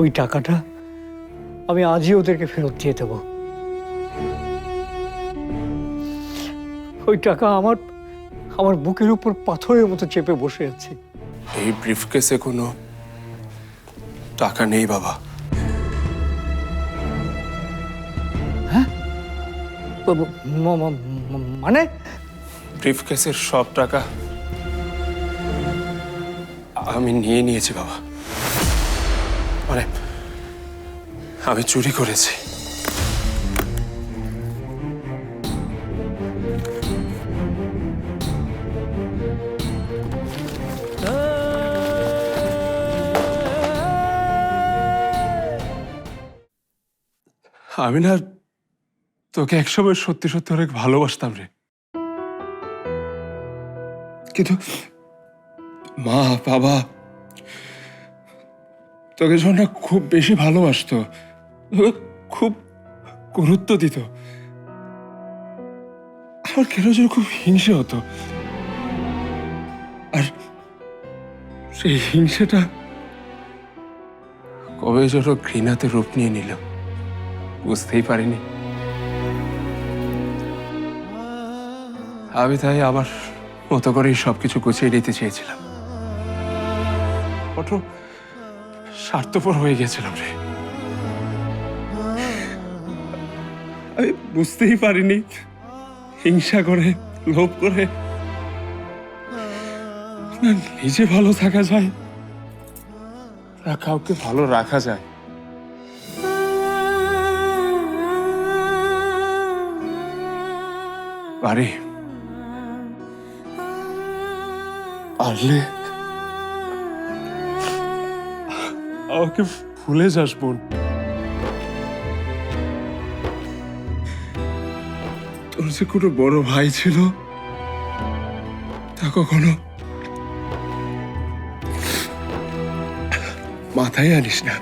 ওই টাকাটা আমি আজই ওদেরকে ফেরত দিয়ে দেব। ওই টাকা আমার আমার বুকের উপর পাথরের মতো চেপে বসে আছে। এই ব্রিফকেসে কোনো টাকা নেই বাবা। ম- মানে? ব্রিফকেসের সব টাকা আমি নিয়ে নিয়েছি বাবা। আমি চুরি করেছি। আমি না তোকে একসময় সত্যি সত্যি অনেক ভালোবাসতাম রে। কিন্তু মা, বাবা তোকে যখন খুব বেশি ভালোবাসতো খুব গুরুত্ব দিত। আমার কেন যেন খুব হিংসে হতো। আর সেই হিংসেটা কবে যেন ঘৃণাতে রূপ নিয়ে নিল, বুঝতেই পারিনি। আমি তাই আমার মতো করেই সবকিছু গুছিয়ে নিতে চেয়েছিলাম। কত স্বার্থপর হয়ে গেছিলাম রে। আমি বুঝতেই পারিনি। হিংসা করে, লোভ করে। নিজে ভালো থাকা যায়। না কাউকে ভালো রাখা যায়। পারি পারলে আমাকে ভুলে যাস বোন। যে কোনো বড় ভাই ছিল তা কখনো মাথায় আনিস না।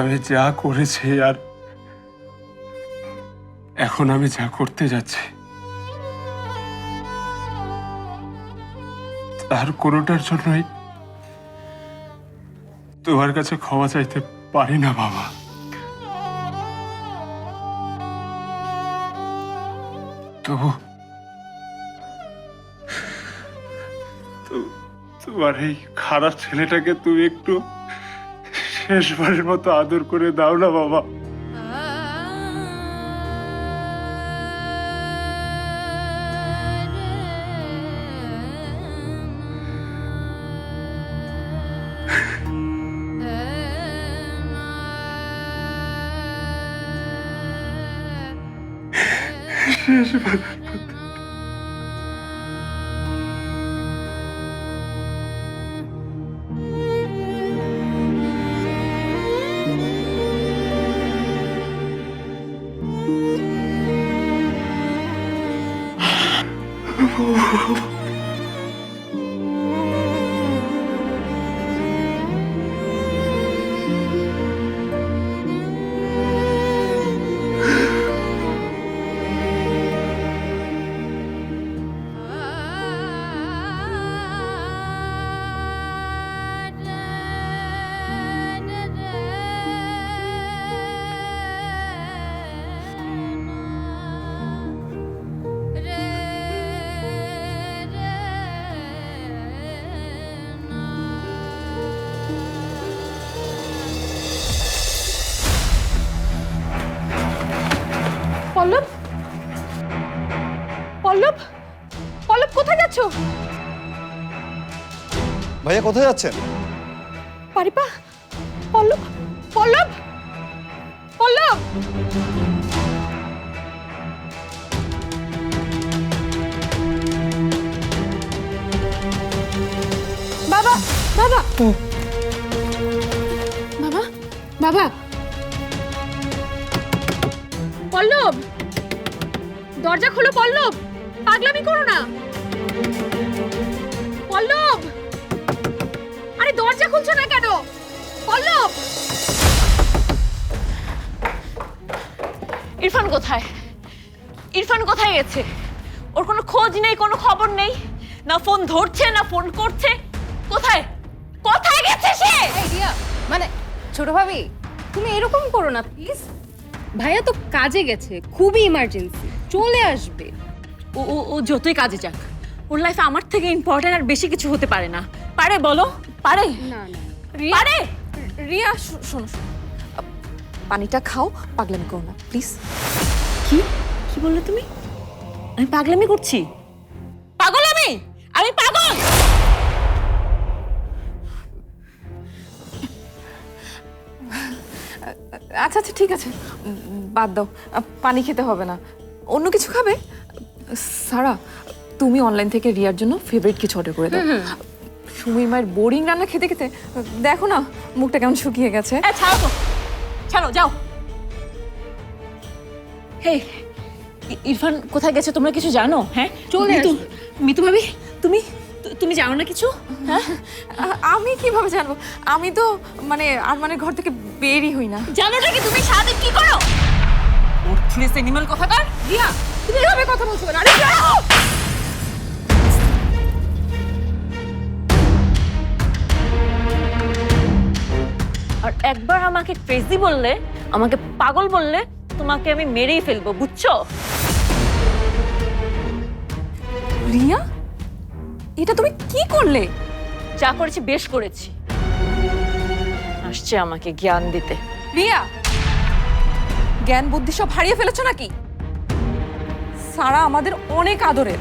আমি যা করেছি আর এখন আমি যা করতে যাচ্ছি, তার কোনোটার জন্যই তোমার কাছে ক্ষমা চাইতে পারি না, বাবা। তবু তোমার এই খারাপ ছেলেটাকে তুমি একটু শেষবারের মতো আদর করে দাও না বাবা। শেষবার পল্লব? পল্লব? পল্লব কোথায় যাচ্ছ? ভাইয়া কোথায় যাচ্ছেন? পারিপা? পল্লব? পল্লব? পল্লব? বাবা বাবা। বাবা বাবা। পল্লব! দরজা খোলো পল্লব! পাগলামি করো না! পল্লব! আরে দরজা খুলছো না কেন? পল্লব! ইরফান কোথায়? ইরফান কোথায় গেছে? ওর কোনো খোঁজ নেই কোনো খবর নেই? না ফোন ধরছে না ফোন করছে? কোথায়? কোথায় গেছে সে? মানে ছোট ভাবি তুমি এরকম করো না প্লিজ ভাইয়া তো কাজে গেছে খুবই ইমার্জেন্সি চলে আসবে। ও ও ও যতই কাজে যাক ওর লাইফে আমার থেকে ইম্পর্টেন্ট আর বেশি কিছু হতে পারে না। পারে বলো পারে? না না। পারে? রিয়া শোনো পানিটা খাও পাগলামি করো না প্লিজ কি? কি বললে তুমি? আমি পাগলামি করছি? পাগল আমি আমি পাগল! আচ্ছা আচ্ছা ঠিক আছে। বাদ দাও। পানি খেতে হবে না। অন্য কিছু খাবে? সারা তুমি অনলাইন থেকে রিয়ার জন্য ফেভারিট কিছু অর্ডার করে দাও। সুমির মায়ের বোরিং রান্না খেতে খেতে দেখো না মুখটা কেমন শুকিয়ে গেছে। হ্যাঁ ছাড়ো ছাড়ো যাও। হে ইরফান কোথায় গেছে তোমরা কিছু জানো হ্যাঁ? চলে মিতু মিতু ভাবি তুমি? তুমি জানো না কিছু? হ্যাঁ? আমি কীভাবে জানব? আমি তো মানে আরমানের ঘর থেকে বেরই হই না। জানোটা কি তুমি? সারাদিন কি করো? ওর্থলেস অ্যানিমাল কথাকার রিয়া তুমি এভাবে কথা বলছো কেন? আরে যাও! আর একবার আমাকে ক্রেজি বললে আমাকে পাগল বললে তোমাকে আমি মেরেই ফেলব বুঝছ? রিয়া? এটা তুমি কি করলে? যা করেছি বেশ করেছি। আসছে আমাকে জ্ঞান দিতে। রিয়া! জ্ঞান বুদ্ধি সব হারিয়ে ফেলেছো নাকি? সারা আমাদের অনেক আদরের।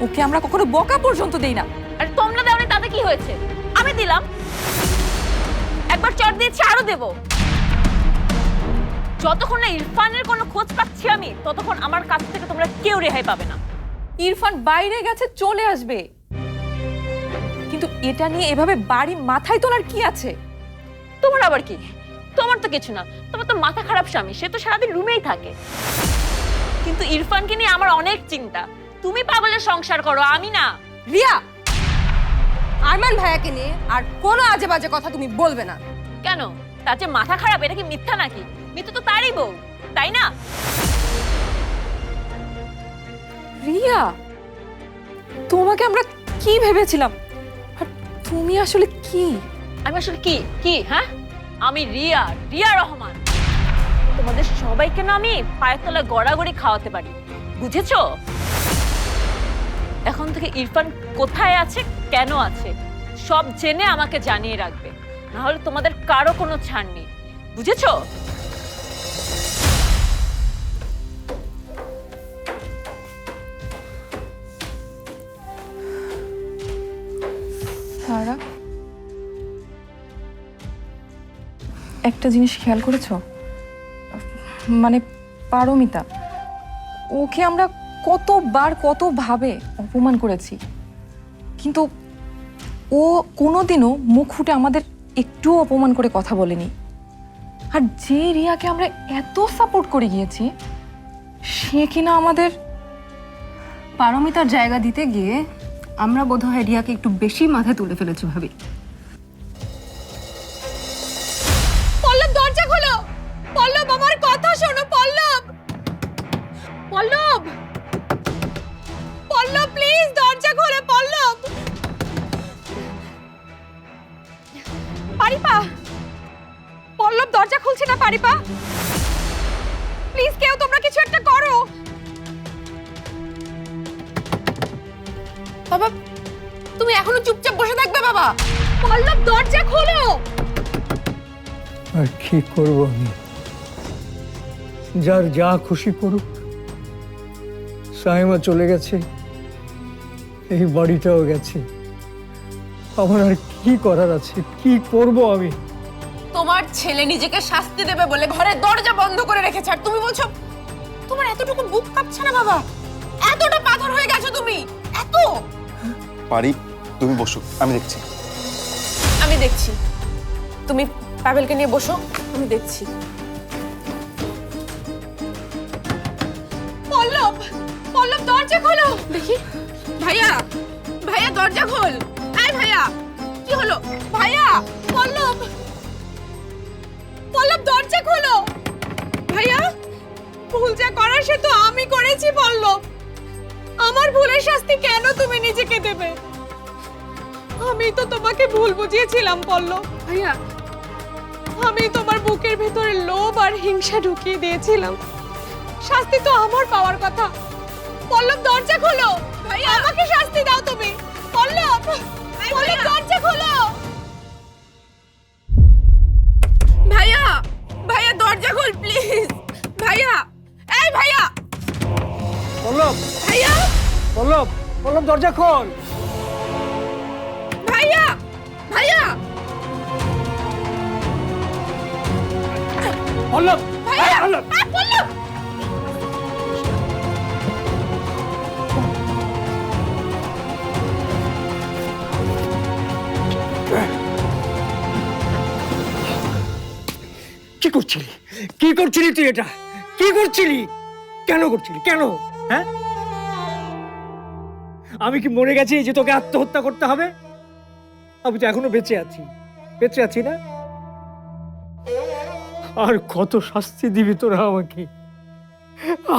ওকে আমরা কখনো বকা পর্যন্ত দেই না। আর তোমরা দেওনি তাতে কি হয়েছে? আমি দিলাম। একবার চট দিয়েছি আরও দেব। যতক্ষণ না ইরফানের কোনো খোঁজ পাচ্ছি আমি ততক্ষণ আমার কাছ থেকে তোমরা কেউ রেহাই পাবে না। ইরফান বাইরে গেছে চলে আসবে। এটা নিয়ে এভাবে বাড়ি মাথায় তোলার কি আছে? তোমার আবার কি? তোমার তো কিছু না। তোমার তো মাথা খারাপ স্বামী সে তো সারাদিন রুমেই থাকে। কিন্তু ইরফানকে নিয়ে আমার অনেক চিন্তা। তুমি পাগলের সংসার করো আমি না। রিয়া! আরমান ভাইয়াকে নিয়ে আর কোনো আজে বাজে কথা তুমি বলবে না। কেন? তার যে মাথা খারাপ এটা কি মিথ্যা নাকি? মিথ্যা তো তারই বউ তাই না? রিয়া! তোমাকে আমরা কি ভেবেছিলাম? তুমি আসলে কি? আমি আসলে কি? কি? হ্যাঁ? আমি রিয়া রিয়া রহমান। তোমাদের সবাইকে না আমি পায়ের তলায় গড়াগড়ি খাওয়াতে পারি। বুঝেছ? এখন থেকে ইরফান কোথায় আছে, কেন আছে, সব জেনে আমাকে জানিয়ে রাখবে। না হলে তোমাদের কারও কোনো ছাড় নেই। বুঝেছ? সারা। একটা জিনিস খেয়াল করেছ? মানে পারমিতা, ওকে আমরা কতবার কতভাবে অপমান করেছি, কিন্তু ও কোনোদিনও মুখ ফুটে আমাদের একটুও অপমান করে কথা বলেনি। আর যে রিয়াকে আমরা এত সাপোর্ট করে গিয়েছি, সে কিনা আমাদের পারমিতার জায়গা দিতে গিয়ে আমরা বোধহয় রিয়াকে একটু বেশি মাথায় তুলে ফেলেছি ভাবি। বাবা তুমি এখনও চুপচাপ বসে থাকবে বাবা। পল্লব দরজা খোলো। আর কি করব আমি? যার যা খুশি করুক সাইমা চলে গেছে এই বাড়িটাও গেছে। আমার আর কি করার আছে? কি করব আমি? তোমার ছেলে নিজেকে শাস্তি দেবে বলে ঘরের দরজা বন্ধ করে রেখেছে আর তুমি বলছো তোমার এতটুকু বুক কাঁপছে না বাবা? পারি, তুমি বসো, আমি দেখছি। আমি দেখছি। তুমি পাবেলকে নিয়ে বসো, আমি দেখছি। পল্লব পল্লব, দরজা খোলো। দেখি, ভাইয়া ভাইয়া, দরজা খোল। আয় ভাইয়া, কি হলো? ভাইয়া, পল্লব। পল্লব, দরজা খোলো। ভাইয়া, ভুল যা করার সে তো আমি করেছি, পল্লব। আমি তো তোমাকে ভুল বুঝিয়েছিলাম পল্লব। ভাইয়া। আমি তোমার বুকের ভেতরে লোভ আর হিংসা ঢুকিয়ে দিয়েছিলাম। শাস্তি তো আমার পাওয়ার কথা। পল্লব দরজা খোলো। ভাইয়া। আমাকে শাস্তি দাও তুমি। পল্লব পল্লব দরজা খোলো। ভাইয়া ভাইয়া দরজা খোল প্লিজ। ভাইয়া এই ভাইয়া। পল্লব। ভাইয়া। পল্লব পল্লব দরজা খোল। ভাইয়া! পল্লব ভাইয়া! পল্লব পল্লব কি করছিলি? কি করছিলি তুই এটা? কি করছিলি? কেন করছিলি? কেন? হ্যাঁ? আমি কি মরে গেছি যে তোকে আত্মহত্যা করতে হবে? আমি তো এখনও বেঁচে আছি। বেঁচে আছি না? আর কত শাস্তি দিবি তোরা আমাকে?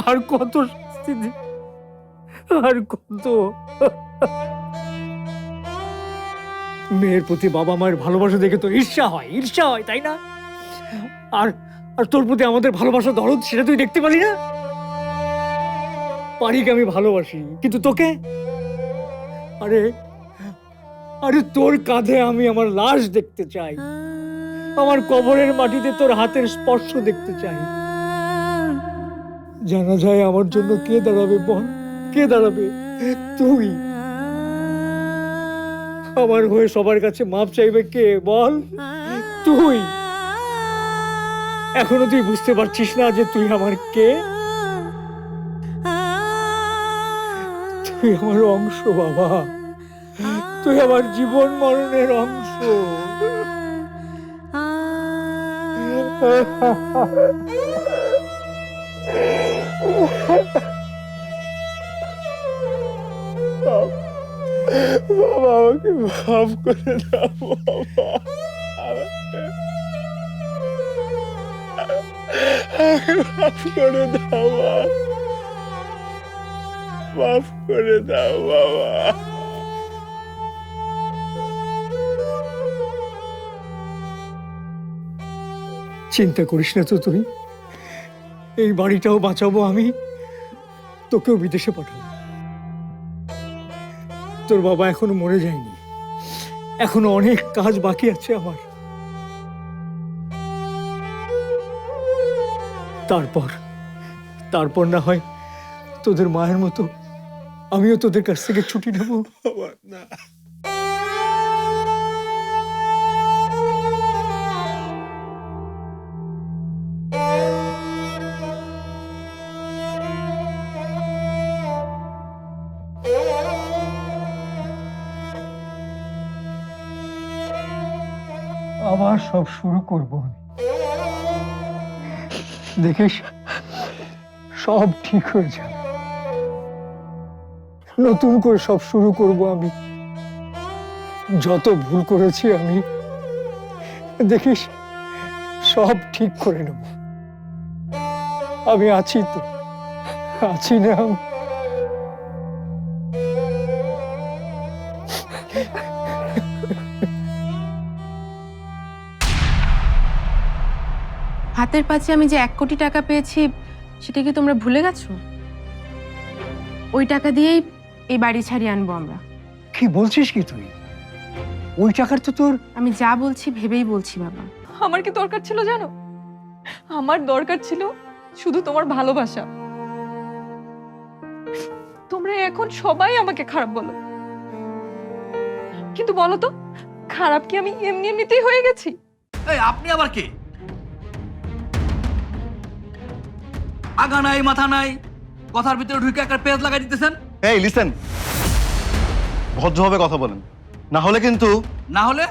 আর কত শাস্তি দিবি? আর কত? মেয়ের প্রতি বাবা মায়ের ভালোবাসা দেখে তো ঈর্ষা হয় ঈর্ষা হয়, তাই না? আর আর তোর প্রতি আমাদের ভালোবাসা দরদ সেটা তুই দেখতে পারি না? পারিকে আমি ভালোবাসি, কিন্তু তোকে? আরে আরে তোর কাঁধে আমি আমার লাশ দেখতে চাই। আমার কবরের মাটিতে তোর হাতের স্পর্শ দেখতে চাই। জানা যায় আমার জন্য কে দাঁড়াবে বল? কে দাঁড়াবে? তুই। আমার হয়ে সবার কাছে মাপ চাইবে কে বল? তুই। এখনও তুই বুঝতে পারছিস না যে তুই আমার কে? তুই আমার অংশ, বাবা। তুই আমার জীবন মরণের অংশ। বাবা, আমাকে করে দাও, বাবা। করে দাও মাফ করে দাও, বাবা। চিন্তা করিস না তো তুই। এই বাড়িটাও বাঁচাবো আমি, তোকেও বিদেশে পাঠাবো। তোর বাবা এখনও মরে যায়নি। এখনও অনেক কাজ বাকি আছে আমার। তারপর তারপর না হয় তোদের মায়ের মতো আমিও তোদের কাছ থেকে ছুটি নেব। না। সব শুরু করব দেখিস সব ঠিক হয়ে যাবে। নতুন করে সব শুরু করব আমি। যত ভুল করেছি আমি, দেখিস? সব ঠিক করে নেব। আমি আছি তো। আছি না হাতের পাশে আমি যে এক কোটি টাকা পেয়েছি সেটা কি তোমরা ভুলে গেছো? ওই টাকা দিয়েই এই বাড়ি ছাড়িয়ে আনব আমরা। কি বলছিস কি তুই? ওই টাকার তো তোর আমি যা বলছি ভেবেই বলছি বাবা। আমার কি দরকার ছিল জানো? আমার দরকার ছিল শুধু তোমার ভালোবাসা। তোমরা এখন সবাই আমাকে খারাপ বলো। কিন্তু বলো তো খারাপ কি আমি এমনি এমনিতেই হয়ে গেছি? এই আপনি আবার কে? আগা নাই মাথা নাই কথার ভিতরে ঢুকে একটা পেজ লাগাই দিতেছেন? এই লিসেন ভদ্রভাবে কথা বলেন। না হলে কিন্তু না হলে